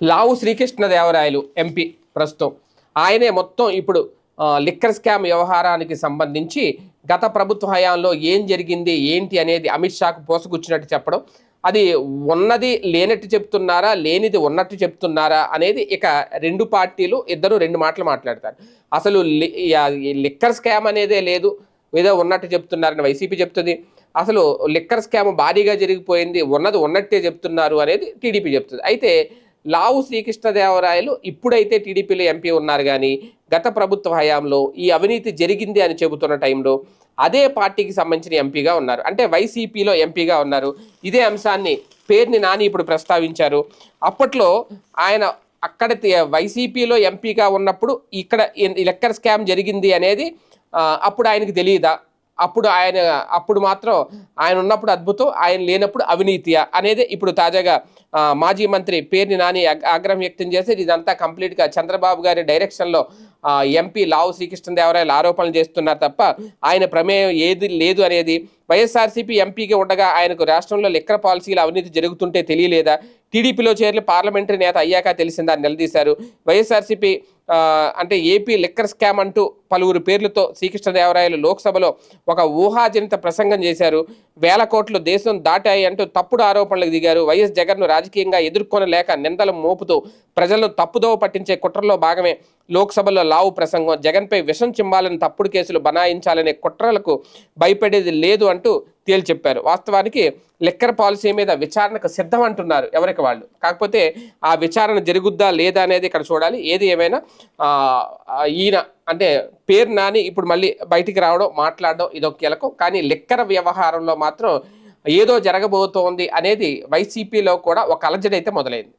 లావు Srikrishnadevarayalu MP ప్రస్తుతం. ఆయనే మొత్తం ఇప్పుడు లిక్కర్ స్కామ్ వ్యవహారానికి సంబంధించి గత ప్రభుత్వ హయాంలో ఏం జరిగింది ఏంటి అనేది అమిత్ షాకు పోసగుచ్చినట్టు చెప్పడం. అది ఉన్నది లేనట్టు చెప్తున్నారా లేనిది ఉన్నట్టు చెప్తున్నారా అనేది ఇక రెండు పార్టీలు ఇద్దరు రెండు మాటలు మాట్లాడతారు. అసలు లిక్కర్ స్కామ్ అనేదే లేదు ఏదో ఉన్నట్టు చెప్తున్నారని వైసీపీ చెప్తుంది. అసలు లిక్కర్ స్కామ్ భారీగా జరిగిపోయింది ఉన్నది ఉన్నట్టే చెప్తున్నారు అనేది టీడీపీ చెప్తుంది. అయితే లావు శ్రీకృష్ణదేవరాయలు ఇప్పుడైతే టీడీపీలో ఎంపీ ఉన్నారు కానీ గత ప్రభుత్వ హయాంలో ఈ అవినీతి జరిగింది అని చెబుతున్న టైంలో అదే పార్టీకి సంబంధించిన ఎంపీగా ఉన్నారు. అంటే వైసీపీలో ఎంపీగా ఉన్నారు. ఇదే అంశాన్ని పేరుని నాని ఇప్పుడు ప్రస్తావించారు. అప్పట్లో ఆయన అక్కడ వైసీపీలో ఎంపీగా ఉన్నప్పుడు ఇక్కడ లెక్కర్ స్కామ్ జరిగింది అనేది అప్పుడు ఆయనకి తెలియదా అప్పుడు ఆయన అప్పుడు మాత్రం ఆయన ఉన్నప్పుడు అద్భుతం ఆయన లేనప్పుడు అవినీతియా అనేది ఇప్పుడు తాజాగా మాజీ మంత్రి పేర్ని నాని ఆగ్రహం వ్యక్తం చేసి ఇదంతా కంప్లీట్గా చంద్రబాబు గారి డైరెక్షన్లో ఎంపీ లావు శ్రీకృష్ణదేవరాయలు ఆరోపణలు చేస్తున్నారు తప్ప ఆయన ప్రమేయం ఏది లేదు అనేది వైఎస్ఆర్సీపీ ఎంపీగా ఉండగా ఆయనకు రాష్ట్రంలో లిక్కర్ పాలసీల అవినీతి జరుగుతుంటే తెలియలేదా? టీడీపీలో చేరి పార్లమెంటరీ నేత అయ్యాక తెలిసిందా నిలదీశారు. వైఎస్ఆర్సీపీ అంటే ఏపీ లిక్కర్ స్కామ్ అంటూ పలువురు పేర్లతో శ్రీకృష్ణదేవరాయలు లోక్సభలో ఒక ఊహాజనిత ప్రసంగం చేశారు. వేల కోట్లు దేశం దాటాయి అంటూ తప్పుడు ఆరోపణలకు దిగారు. వైఎస్ జగన్ను రాజకీయంగా ఎదుర్కొనలేక నిందలు మోపుతూ ప్రజలను తప్పుదోవ పట్టించే కుట్రలో భాగమే లోక్సభలో లావు ప్రసంగం. జగన్పై విషం చిమ్మాలని తప్పుడు కేసులు బనాయించాలనే కుట్రలకు భయపడేది లేదు అంటూ తేల్చి చెప్పారు. వాస్తవానికి లెక్కర్ పాలసీ మీద విచారణకు సిద్ధం అంటున్నారు ఎవరికి వాళ్ళు. కాకపోతే ఆ విచారణ జరుగుద్దా లేదా అనేది ఇక్కడ చూడాలి. ఏది ఏమైనా ఈయన అంటే పేరు నాని ఇప్పుడు మళ్ళీ బయటికి రావడం మాట్లాడడం ఇదొక కీలకం. కానీ లెక్కర వ్యవహారంలో మాత్రం ఏదో జరగబోతోంది అనేది వైసీపీలో కూడా ఒక అలజడి అయితే మొదలైంది.